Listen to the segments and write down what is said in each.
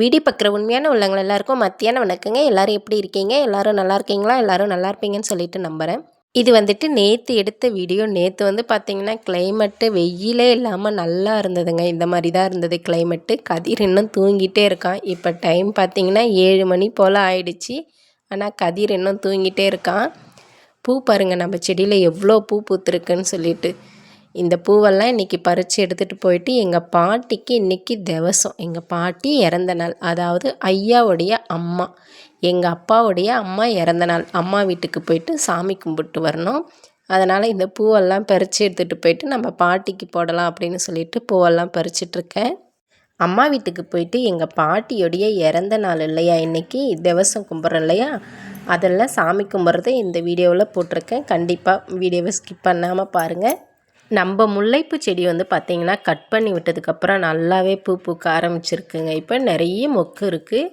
Video பார்க்குற உண்மையான உள்ளவங்கள் எல்லாருக்கும் மத்தியான வணக்கங்க. எல்லோரும் எப்படி இருக்கீங்க? எல்லோரும் நல்லா இருக்கீங்களா? எல்லோரும் நல்லா இருப்பீங்கன்னு சொல்லிட்டு நம்புகிறேன் இது வந்துட்டு நேற்று எடுத்த வீடியோ. நேற்று வந்து பார்த்திங்கன்னா கிளைமேட்டு வெயிலே இல்லாமல் நல்லா இருந்ததுங்க. இந்த மாதிரி தான் இருந்தது கிளைமேட்டு கதிர் இன்னும் தூங்கிட்டே இருக்கான். இப்போ டைம் பார்த்திங்கன்னா ஏழு மணி போல் ஆயிடுச்சு. ஆனால் கதிர் இன்னும் தூங்கிட்டே இருக்கான். பூ பாருங்கள் நம்ம செடியில் எவ்வளோ பூ பூத்துருக்குன்னு சொல்லிட்டு. இந்த பூவெல்லாம் இன்றைக்கி பறித்து எடுத்துகிட்டு போயிட்டு எங்கள் பாட்டிக்கு இன்றைக்கி திவசம். எங்கள் பாட்டி இறந்த நாள். அதாவது ஐயாவுடைய அம்மா. எங்கள் அப்பாவுடைய அம்மா இறந்த நாள். அம்மா வீட்டுக்கு போயிட்டு சாமி கும்பிட்டு வரணும். அதனால் இந்த பூவெல்லாம் பறித்து எடுத்துகிட்டு போயிட்டு நம்ம பாட்டிக்கு போடலாம் அப்படின்னு சொல்லிட்டு பூவெல்லாம் பறிச்சிட்ருக்கேன். அம்மா வீட்டுக்கு போயிட்டு எங்கள் பாட்டியுடைய இறந்த நாள் இல்லையா? இன்றைக்கி திவசம் கும்பிட்றோம் இல்லையா? அதெல்லாம் சாமி கும்பிட்றத இந்த வீடியோவில் போட்டிருக்கேன். கண்டிப்பாக வீடியோவை ஸ்கிப் பண்ணாமல் பாருங்கள் நம்ம முல்லைப்பூ செடி வந்து பார்த்திங்கன்னா கட் பண்ணி விட்டதுக்கப்புறம் நல்லாவே பூ பூக்க ஆரம்பிச்சிருக்குங்க. இப்போ நிறைய மொக்கு இருக்குது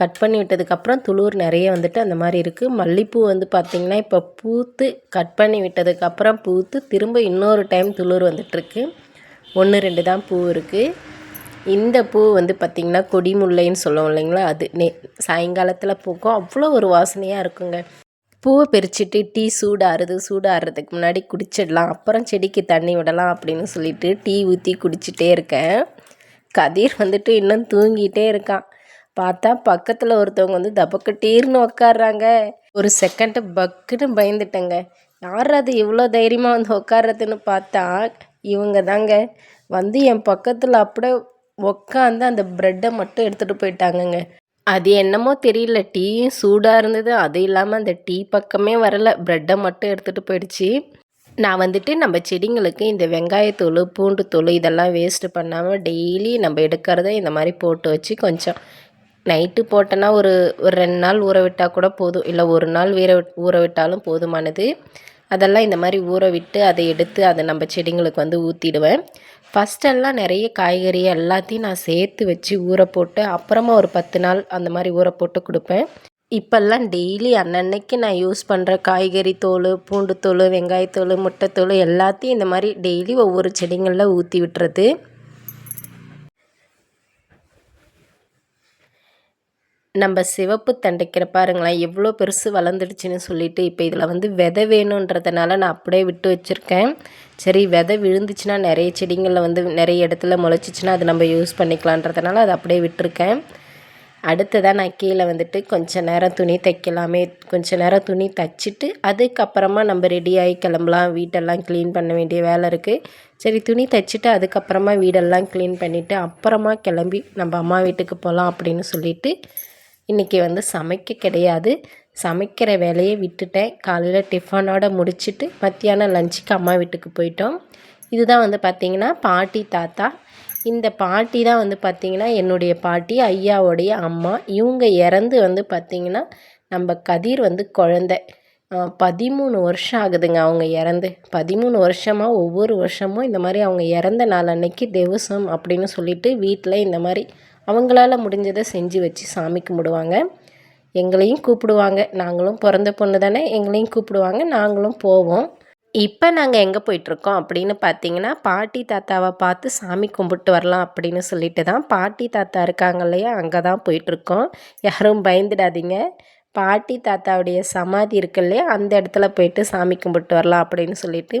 கட் பண்ணி விட்டதுக்கப்புறம் துளூர் நிறைய வந்துட்டு அந்த மாதிரி இருக்குது மல்லிப்பூ வந்து பார்த்திங்கன்னா இப்போ பூத்து கட் பண்ணி விட்டதுக்கப்புறம் பூத்து திரும்ப இன்னொரு டைம் துளூர் வந்துட்டுருக்கு ஒன்று ரெண்டு தான் பூ இருக்குது இந்த பூ வந்து பார்த்திங்கன்னா கொடிமுல்லைன்னு சொல்லுவோம் இல்லைங்களா? அது நே சாயங்காலத்தில் பூக்கும். அவ்வளோ ஒரு வாசனையாக இருக்குங்க. பூவை பறிச்சுட்டு டீ சூடாறுது சூடாகிறதுக்கு முன்னாடி குடிச்சிடலாம். அப்புறம் செடிக்கு தண்ணி விடலாம் அப்படின்னு சொல்லிட்டு டீ ஊற்றி குடிச்சிட்டே இருக்கேன். கதிர் வந்துட்டு இன்னும் தூங்கிட்டே இருக்கான். பார்த்தா பக்கத்தில் ஒருத்தவங்க வந்து தபக்கு டீர்னு உக்காடுறாங்க ஒரு செகண்டு பக்குன்னு பயந்துட்டேங்க. யார் அது இவ்வளோ தைரியமாக வந்து உட்கார்றதுன்னு பார்த்தா இவங்க தாங்க வந்து என் பக்கத்தில் அப்படியே உக்காந்து அந்த ப்ரெட்டை மட்டும் எடுத்துகிட்டு போயிட்டாங்கங்க. அது என்னமோ தெரியல. டீயும் சூடாக இருந்தது. அது இல்லாமல் அந்த டீ பக்கமே வரலை. ப்ரெட்டை மட்டும் எடுத்துகிட்டு போயிடுச்சு. நான் வந்துட்டு நம்ம செடிங்களுக்கு இந்த வெங்காயத்தூள் பூண்டுத்தூள் இதெல்லாம் வேஸ்ட்டு பண்ணாமல் டெய்லி நம்ம எடுக்கிறத இந்த மாதிரி போட்டு வச்சு கொஞ்சம் நைட்டு போட்டோன்னா ஒரு ஒரு ரெண்டு நாள் ஊற விட்டால் கூட போதும். இல்லை ஒரு நாள் வீர ஊற விட்டாலும் போதுமானது. அதெல்லாம் இந்த மாதிரி ஊற விட்டு அதை எடுத்து அதை நம்ம செடிங்களுக்கு வந்து ஊற்றிடுவேன் ஃபஸ்ட்டெல்லாம் நிறைய காய்கறி எல்லாத்தையும் நான் சேர்த்து வச்சு ஊற போட்டு அப்புறமா ஒரு பத்து நாள் அந்த மாதிரி ஊற போட்டு கொடுப்பேன். இப்போல்லாம் டெய்லி அன்னன்னைக்கு நான் யூஸ் பண்ணுற காய்கறி தோல் பூண்டு தோல் வெங்காயத்தோல் முட்டைத்தோல் எல்லாத்தையும் இந்த மாதிரி டெய்லி ஒவ்வொரு செடிங்களில் ஊற்றி விட்டுறது. நம்ம சிவப்பு தண்டைக்கிற பாருங்களேன் எவ்வளோ பெருசு வளர்ந்துடுச்சுன்னு சொல்லிட்டு இப்போ இதில் வந்து விதை வேணுன்றதுனால நான் அப்படியே விட்டு வச்சுருக்கேன். சரி விதை விழுந்துச்சுன்னா நிறைய செடிங்களில் வந்து நிறைய இடத்துல முளைச்சிச்சின்னா அது நம்ம யூஸ் பண்ணிக்கலான்றதுனால அதை அப்படியே விட்டுருக்கேன். அடுத்ததாக நான் கீழே வந்துட்டு கொஞ்சம் நேரம் துணி தைக்கலாமே கொஞ்சம் நேரம் துணி தைச்சிட்டு அதுக்கப்புறமா நம்ம ரெடியாகி கிளம்பலாம். வீட்டெல்லாம் க்ளீன் பண்ண வேண்டிய வேலை இருக்குது சரி துணி தைச்சிட்டு அதுக்கப்புறமா வீடெல்லாம் க்ளீன் பண்ணிவிட்டு அப்புறமா கிளம்பி நம்ம அம்மா வீட்டுக்கு போகலாம் அப்படின்னு சொல்லிவிட்டு இன்றைக்கி வந்து சமைக்க கிடையாது. சமைக்கிற வேலையை விட்டுட்டேன். காலையில் டிஃபனோடு முடிச்சுட்டு மத்தியானம் லஞ்சுக்கு அம்மா வீட்டுக்கு போயிட்டோம். இதுதான் வந்து பார்த்திங்கன்னா பாட்டி தாத்தா. இந்த பாட்டி தான் வந்து பார்த்திங்கன்னா என்னுடைய பாட்டி ஐயாவுடைய அம்மா. இவங்க இறந்து வந்து பார்த்திங்கன்னா நம்ம கதிர் வந்து குழந்த. பதிமூணு வருஷம் ஆகுதுங்க அவங்க இறந்து. பதிமூணு வருஷமாக ஒவ்வொரு வருஷமும் இந்த மாதிரி அவங்க இறந்த நாள் அன்னைக்கு திவசம் அப்படின்னு சொல்லிட்டு வீட்டில் இந்த மாதிரி அவங்களால முடிஞ்சதை செஞ்சு வச்சு சாமி கும்பிடுவாங்க. எங்களையும் கூப்பிடுவாங்க. நாங்களும் பிறந்த பொண்ணு தானே எங்களையும் கூப்பிடுவாங்க. நாங்களும் போவோம். இப்போ நாங்கள் எங்கே போயிட்டுருக்கோம் அப்படின்னு பார்த்தீங்கன்னா பாட்டி தாத்தாவை பார்த்து சாமி கும்பிட்டு வரலாம் அப்படின்னு சொல்லிட்டு தான் பாட்டி தாத்தா இருக்காங்க இல்லையா அங்கே தான் போயிட்டுருக்கோம். யாரும் பயந்துடாதீங்க. பாட்டி தாத்தாவுடைய சமாதி இருக்கு இல்லையா? அந்த இடத்துல போயிட்டு சாமி கும்பிட்டு வரலாம் அப்படின்னு சொல்லிட்டு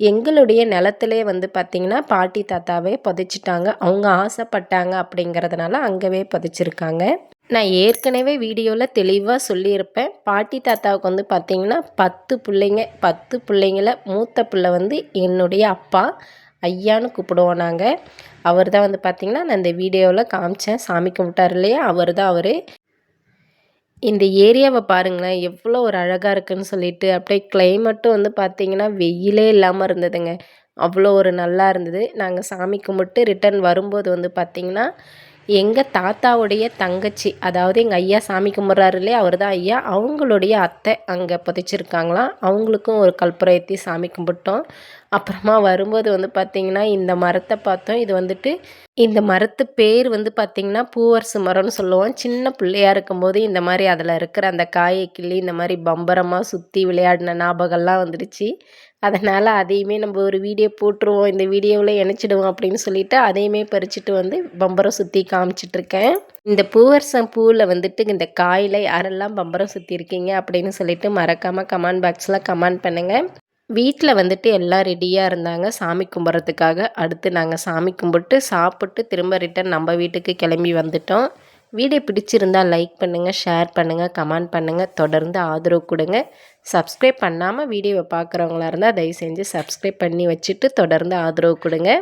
எங்களுடைய நிலத்திலே வந்து பார்த்திங்கன்னா பாட்டி தாத்தாவே புதைச்சிட்டாங்க. அவங்க ஆசைப்பட்டாங்க அப்படிங்கிறதுனால அங்கேவே புதைச்சிருக்காங்க. நான் ஏற்கனவே வீடியோவில் தெளிவாக சொல்லியிருப்பேன். பாட்டி தாத்தாவுக்கு வந்து பார்த்திங்கன்னா பத்து பிள்ளைங்க பத்து பிள்ளைங்கள மூத்த பிள்ளை வந்து என்னுடைய அப்பா ஐயான்னு கூப்பிடுவோம் நாங்கள் அவர் தான் வந்து பார்த்திங்கன்னா நான் இந்த வீடியோவில் காமிச்சேன். சாமி கும்பிட்டார் இல்லையா? அவர் தான் அவர். இந்த ஏரியாவை பாருங்களேன் எவ்வளோ ஒரு அழகாக இருக்குதுன்னு சொல்லிட்டு அப்படியே கிளைமேட்டும் வந்து பார்த்திங்கன்னா வெயிலே இல்லாமல் இருந்ததுங்க. அவ்வளோ ஒரு நல்லா இருந்தது. நாங்கள் சாமி கும்பிட்டு ரிட்டன் வரும்போது வந்து பார்த்திங்கன்னா எங்கள் தாத்தாவுடைய தங்கச்சி அதாவது எங்கள் ஐயா சாமி கும்பிட்றாரு இல்லையா அவர் தான் ஐயா அவங்களுடைய அத்தை அங்கே புதைச்சிருக்காங்களாம். அவங்களுக்கும் ஒரு கல்புரை ஏற்றி சாமி கும்பிட்டோம். அப்புறமா வரும்போது வந்து பார்த்திங்கன்னா இந்த மரத்தை பார்த்தோம். இது வந்துட்டு இந்த மரத்து பேர் வந்து பார்த்திங்கன்னா பூவரசு மரம்னு சொல்லுவோம். சின்ன பிள்ளையாக இருக்கும்போது இந்த மாதிரி அதில் இருக்கிற அந்த காயை கிள்ளி இந்த மாதிரி பம்பரமாக சுற்றி விளையாடின ஞாபகம்லாம் வந்துடுச்சு. அதனால் அதையுமே நம்ம ஒரு வீடியோ போட்டுருவோம் இந்த வீடியோவில் இணைச்சிடுவோம் அப்படின்னு சொல்லிட்டு அதையுமே பறிச்சுட்டு வந்து பம்பரம் சுற்றி காமிச்சிட்ருக்கேன். இந்த பூவரசம் பூவில் வந்துட்டு இந்த காயில் யாரெல்லாம் பம்பரம் சுற்றி இருக்கீங்க அப்படின்னு சொல்லிட்டு மறக்காமல் கமெண்ட் பாக்ஸில் கமெண்ட் பண்ணுங்கள் வீட்டில் வந்துட்டு எல்லாம் ரெடியாக இருந்தாங்க. சாமி கும்பிட்றதுக்காக அடுத்து நாங்கள் சாமி கும்பிட்டு சாப்பிட்டு திரும்ப ரிட்டன் நம்ம வீட்டுக்கு கிளம்பி வந்துட்டோம். வீடியோ பிடிச்சிருந்தால் லைக் பண்ணுங்கள் ஷேர் பண்ணுங்கள் கமெண்ட் பண்ணுங்கள் தொடர்ந்து ஆதரவு கொடுங்க. சப்ஸ்கிரைப் பண்ணாமல் வீடியோவை பார்க்குறவங்களா இருந்தால் தயவு செஞ்சு சப்ஸ்கிரைப் பண்ணி வச்சுட்டு தொடர்ந்து ஆதரவு கொடுங்க.